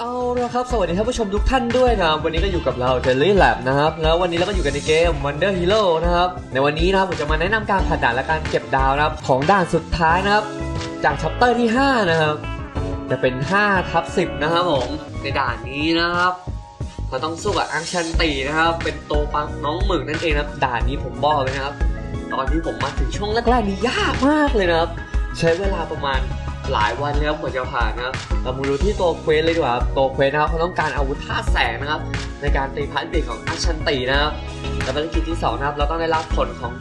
เอาละครับ สวัสดีท่านผู้ชมทุกท่านด้วยนะครับวันนี้ก็อยู่กับเรา j e l l y Lab นะครับแล้ววันนี้เราก็อยู่กันในเกม Wonder Hero นะครับในวันนี้นะครับผมจะมาแนะนำการผ่านด่านและการเก็บดาวนะครับของด่านสุดท้ายนะครับ จากชัปเตอร์ที่ 5 นะครับ จะเป็น5ทับ10 นะครับผมในด่านนี้นะครับเราต้องสู้กับอังชันตีนะครับ เป็นโตปังน้องหมึกนั่นเองนะครับด่านนี้ผมบอกเลยนะครับ ตอนที่ผมมาถึงช่วงแรกๆนี่ยากมากเลยนะครับ ใช้เวลาประมาณ หลายวันแล้วกว่าจะผ่านนะครับเรามาดูที่ตัวเควสเลยดีกว่าครับตัวเควสนะครับเขาต้องการอาวุธท่าแสงนะครับ ในการตีพันติของอัชชันตีนะครับและภารกิจที่สองนะครับเราต้องได้รับผลของ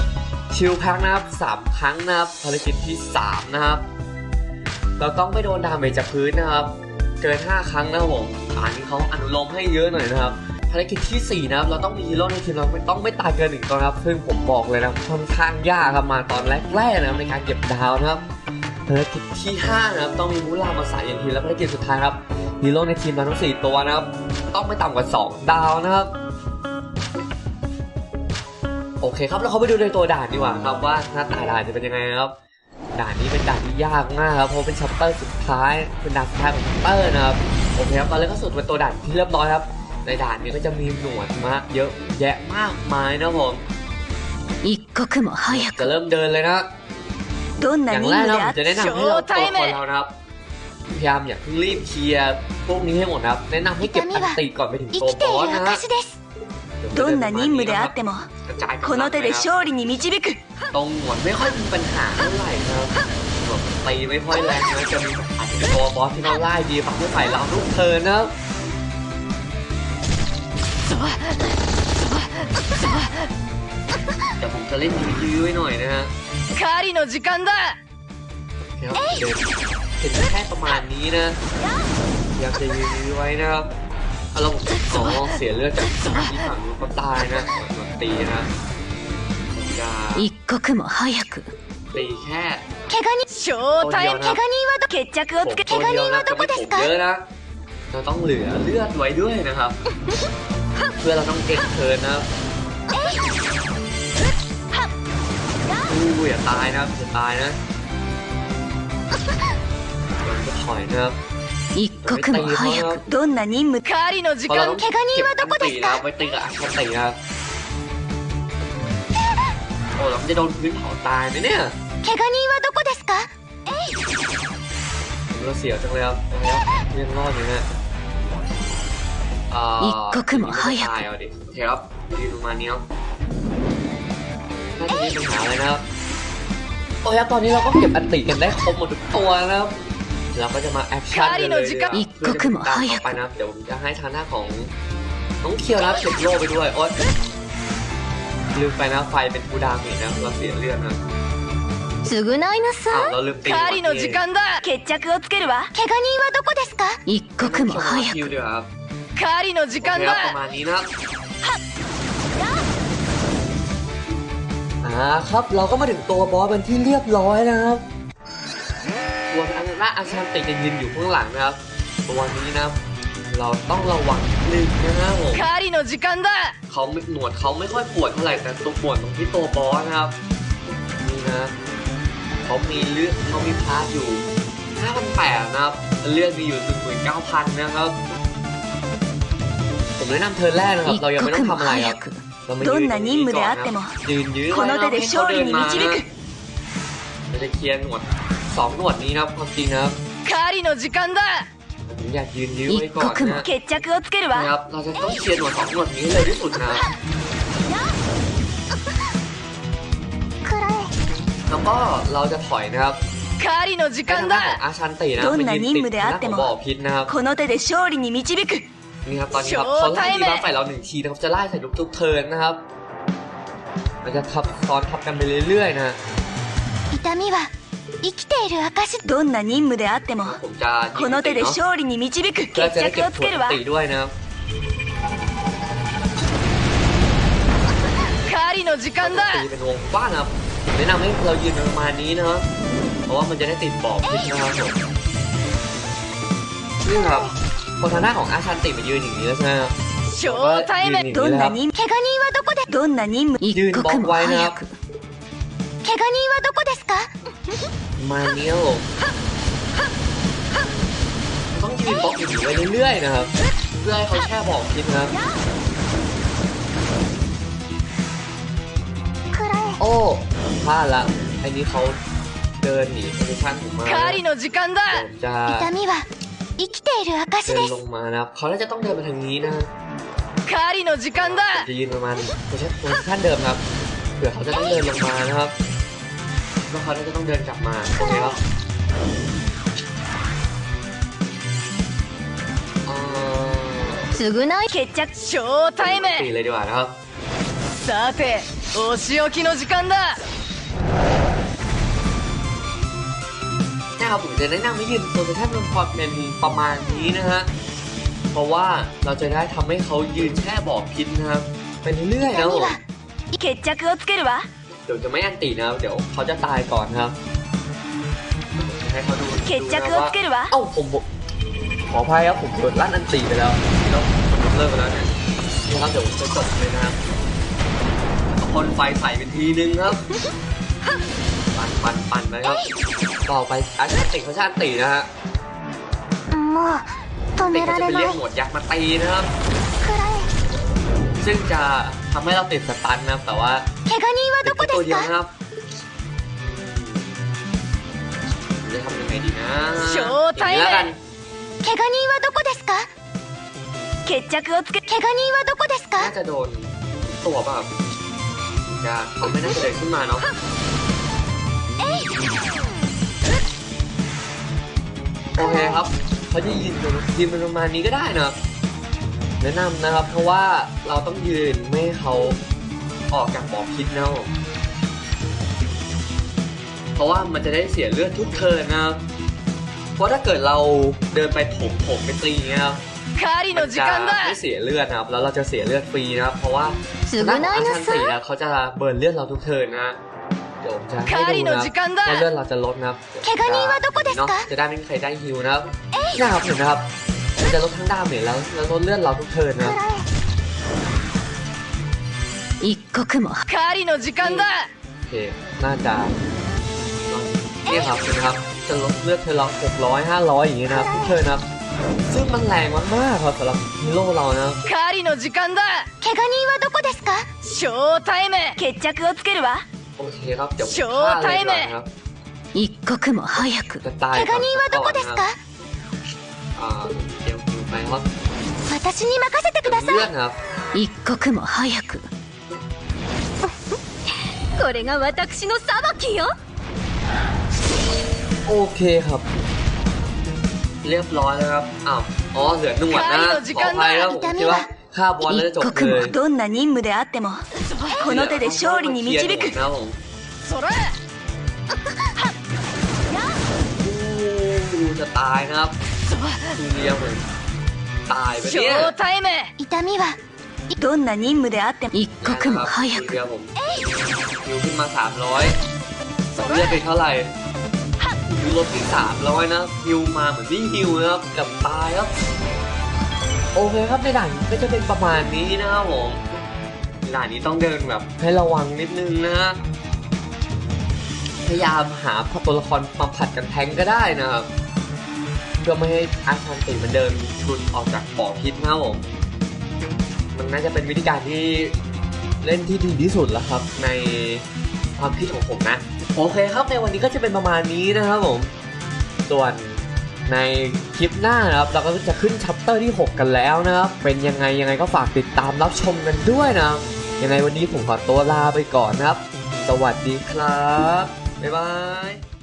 ชิลแพ็กนะครับสามครั้งนะครับภารกิจที่สามนะครับเราต้องไม่โดนดาเมจจากพื้นนะครับเกิน 5 ครั้งนะครับผมอันนี้เขาอนุโลมให้เยอะหน่อยนะครับภารกิจที่ 4 นะครับ เราต้องมีฮีโร่ในทีมเราต้องไม่ตายเกินหนึ่งตัวนครับ ซึ่งผมบอกเลยนะค่อนข้างยากครับมาตอนแรกๆนะครับในการเก็บดาวนะครับ ภารกิจที่5นะครับต้องมีมูลามาสายอย่างทีและภารกิจสุดท้ายครับฮีโร่ในทีมเราทั้ง4ตัวนะครับ ต้องไม่ต่ำกว่า 2 ดาวนะครับ โอเคครับแล้วเขาไปดูในตัวด่านดีกว่าครับว่าหน้าตาด่านจะเป็นยังไงครับ ด่านนี้เป็นด่านที่ยากมากครับเพราะเป็นชัปเตอร์สุดท้ายเป็นด่านสุดท้ายของชัปเตอร์นะครับโอเคครับตอนแรกก็สุดเป็นตัวด่านที่เรียบร้อยครับ ในด่านนี้ก็จะมีหนวดมาเยอะแยะมากมายนะผมจะเริ่มเดินเลยนะ どん อ な ย่าง 任 แรก 務 นะ で ผ あ ม っ จะ て แนะนำให้เรา ショ ตัว ー ละ タ ค イ ร ム เรานะครับพยายามอย่าเพิ่งรีบเคลียร์พวกนี้ให้หมดนะครับ แนะนำให้เก็บอันติก่อนไปถึง 生 ตัว き บ て อส いる นะฮะ 証ですどんな任務であっても กระจายกำลัง この手で นะครับ 勝利に導く ตรงหนวดไม่ค่อยมีปัญหาเท่าไหร่นะครับแบบตีไม่ค่อยแรงนะจะมีอาจจะเป็นตัวบอสที่เราไล่ดีฝั่งผู้ใส่เราทุกเทิร์นนะครับ แต่ผมจะเล่นยื้อๆไว้หน่อยนะฮะ 狩りの時間だ ครับเดี๋ยวเห็นแค่ประมาณนี้นะพยายามจะยื้อๆไว้นะครับถ้าเราอ๋อเสียเลือดจากที่ฝั่งนู้นก็ตายนะโดนตีนะผมจะ 一刻も早く ตีแค่ 怪我人ショータイム怪我人はど決着を ผม つけ ตัว 怪我 เดียว 人 นะ は จะ ど ไม่ こで ผ す ม か เยอะนะ เราต้องเหลือเลือดไว้ด้วยนะครับ เพื่อเราต้องเอ็นเทิร์นนะครับ อู้อย่าตายนะครับอย่าตายนะมันก็ถอยนะครับ 一刻も早くどんな任務狩りの時 เพราะเราต้อง 間怪我人はどこ เก็บ です อันตินะครับ か ไว้ตีกับอันตินะครับโอ้เราจะโดนพื้นเผาตายไหมเนี่ย 怪我人はどこですか ผมเราเสียวจังเลยครับยังรอดอยู่นะอ่า 一刻も早く ตายเอาดิโอเคครับยืนประมาณนี้ครับน่าจะ มีปัญหาอะไรนะครับโอ้ยครับตอนนี้เราก็เก็บอันติกันได้ครบหมดทุกตัวนะครับ เราก็จะมาแอคชั่นกันเลยดีกว่า อีก เพื่อจะ ก็คือหมอ ตาม ให้ ต่อไปนะครับเดี๋ยวผมจะให้ทางหน้าของน้องเคียวนะครับเก็บโล่ไปด้วยโอ๊ยลืมไปนะไฟเป็นกูดาเมจนะเราเสียเลือดนะ 償いな อ้าว さ เราลืมตี い狩りの時間だ決着をつけるわ怪我人はどこですか一刻も早 คิว く เดียวครับ 狩りの時 โอเค 間 ครับประ だ ครับเราก็มาถึงตัวบอสเป็นที่เรียบร้อยนะครับตัวนอันละอาชานติจะยืนอยู่ข้างหลังนะครับตัวนี้นะเราต้องระวังนิดนะครับผมเขาหนวดเขาไม่ค่อยปวดเท่าไหร่แต่ตัวปวดตรงที่ตัวบอสนะครับนี่นะเขามีเลือดเขามีพาร์อยู่5,800นะครับเลือดมีอยู่19,000นะครับผมแนะนำเธอแรกนะครับ เรายังไม่ต้องทำอะไรครับ ど ยืน んな任務であっても ยืนยื้อ こ ไว้ の นะ 手で ให้เขา 勝 เดิ 利 น に มา 導 นะ く เราจะเคลียร์หนวดสองหนวดนี้นะครับความจริงนะครับ 狩りの時間だ ผมอยากยืนยื้อไว้ 一 ก่อน 刻も นะ 決着をつける นะ わ ครับ เราจะต้องเคลียร์หนวดสองหนวดนี้ให้เร็วที่สุดนะครับ แล้วก็เราจะถอยนะครับ 狩りの時 ทาง 間 ด้านของ だ อาชันตินะ どんな มันยืนติด 任務であ ทาง って ด้าน も ของบ่อพิษนะครับ この手で勝利に導く นี่ครับตอนนี้ครับ โชว์ เขาไล่ ไทยแมน บัฟใส่เราหนึ่งทีนะครับจะไล่ใส่ทุกๆเทิร์นนะครับเราจะทับซ้อนทับกันไปเรื่อยๆนะ 痛みは生きている証どんな任務であっても ผมจะยิ こ ง の ติ 手 ด で เนาะ 勝利に導く เพื่อ 決 จะได้ 着 เก็บ をつ ผ け ล るわ ติด้วยนะครับ 狩りの時間 ตี だ เป็นวงกว้างนะครับแนะนำให้เรายืนประมาณนี้นะครับเพราะว่ามันจะได้ติดบ่อพิษนะครับผมนี่ครับ คนทางหน้าของอาชันติมายืนอย่างนี้แล้วใช่ไหมครับ ショータイムどんな任務怪我人はどこでどんな任務一刻も早く怪我人はどこですか มาเนี้ยผม ต้องยืนบล็อกอยู่ไปเรื่อยๆนะครับ เพื่อให้เขาแช่บอกพิษนะครับ くら โอ้พลาดละไอ้นี้เขาเดินหนีโพซิชั่นผมมา 狩りの時間だ ผมจะ え痛みは 生きている証 เดิ で น す ลงมานะครับเขาน่าจะต้องเดินมาทางนี้นะ 狩りの時間だ จะยืนประมาณโพซิชั่นเดิมครับเผื่อเขาจะต้องเดินลงมานะครับแล้วเขาน่าจะต้องเดินกลับมาโอเคครับเอ่อ 償い決着ショータイム ตีเลยดีกว่านะครับ さてお仕置きの時間だ นะครับผมจะแนะนำให้ยืนโพสิชันบนพอร์ตเป็นประมาณนี้นะฮะเพราะว่าเราจะได้ทำให้เขายืนแค่บอกพินนะครับไปเรื่อยๆนะผมเดี๋ยวจะไม่อันตีนะเดี๋ยวเขาจะตายก่อนครับให้เขาดูดูว่าเอ้าผมขออภัยครับผมโดนลั่นอันตีไปแล้วแล้ผมเลิกไปแล้วเนี่ยนี่ครับเดี๋ยวผมจะจบเลยนะครับคนไฟใส่เป็นทีนึงครับ ปั่นปั่นปั่นไปครับ ต่อไปอันติเขาชาติตีนะฮะ もう止 ติ め เขา ら จะ れ ไป な เรีย い กหมวดยักษ์มาตีนะครับ くらえ ซึ่งจะทำให้เราติดสตันนะครับ แต่ว่า 怪我人は ติ ど ด こ แค่ で ตัว す เดียว か นะครับจะทำยังไงดีนะ โชว์ไทม์ อย่างนี้แล้วกัน 怪我人はどこですか決着をつけ怪我人はどこですか น่าจะโดนตัวแบบจะเขาไม่น่าจะเดินขึ้นมาเนาะ โอเคครับเขาจะยืนยืนประมาณนี้ก็ได้นะแนะนำนะครับ เพราะว่าเราต้องยืนไม่ให้เขาออกจากบอพิษนาะเพราะว่ามันจะได้เสียเลือดทุกเทินนะครับ เพราะถ้าเกิดเราเดินไปถมผมไปตีนะครับมันจะไม่เสียเลือดนะครับ แล้วเราจะเสียเลือดฟรีนะครับ เพราะว่าหน้าอันชันตีแล้วเขาจะเบิร์นเลือดเราทุกเทินนะ ดี๋ยวผมจะให้ 狩り ดู の นะ 時間 ว่าเลือ だ ดเราจะลดนะครับ 怪我人はどこです เนาะ か จะได้ไม่มีใครได้ฮิวนะครับนะครับเห็นนะครับ มันจะลดทั้งดาเมจแล้วแล้วลดเลือดเราทุกเทิร์นนะ くらえ一刻も狩りの時間だ โอเค น่าจะเนี่ยครับเห็นไหมครับ จะลดเลือดเธอเราหกร้อยห้าร้อยอย่างเงี้ยนะครับทุกเทิร์นนะครับ ซึ่งมันแรงมากๆครับสำหรับฮีโร่เรานะครับ 狩りの時間だ怪我人はどこですかショータイム決着をつけるわ โอเคครับ เดี๋ยวผม โชว์ ฆ่าเลยดีกว่า ไทม์ นะครับ 一刻も早く จะตาย 怪 ก่อน 我人はどこです ก่อน か นะครับอ่าเดี๋ยวฮิวไปครับ 私に任せてくださ เลือด い นะครับ 一刻も早くこれが私の裁きよ โอเคครับ เรียบร้อยแล้วครับ อ้าว อ๋อ เหลือหนวดนะ ขออภัยครับผมคิดว่า ฆ่าบอลแล้วจะจบเลย どんな任務であってもこの手で勝利に導く นะครับผม それ อู้จะตายนะครับดูเรียเหมือนตายไป シ เนี่ย ョータイム痛みはどんな任務であっても一刻も早 ดู く เรียผมฮิวขึ้นมา 300เลือดไปเท่าไหร่ฮิวลดที่300นะฮิวมาเหมือนไม่ฮิวนะครับเกับตายครับ โอเคครับในด่านก็จะเป็นประมาณนี้นะครับผมด่านนี้ต้องเดินแบบให้ระวังนิดนึงนะพยายามหาตัวละครมาผัดกันแทงก็ได้นะครับเพื่อไม่ให้อาชันติมันเดินหลุดออกจากบ่อพิษนะครับผมมันน่าจะเป็นวิธีการที่เล่นที่ดีที่สุดแล้วครับ ในความคิดของผมนะ โอเคครับในวันนี้ก็จะเป็นประมาณนี้นะครับผมส่วน ในคลิปหน้านะครับ เราก็จะขึ้นชัปเตอร์ที่ 6 กันแล้วนะครับ เป็นยังไงยังไงก็ฝากติดตามรับชมกันด้วยนะยังไงวันนี้ผมขอตัวลาไปก่อนนะครับ สวัสดีครับ บ๊ายบาย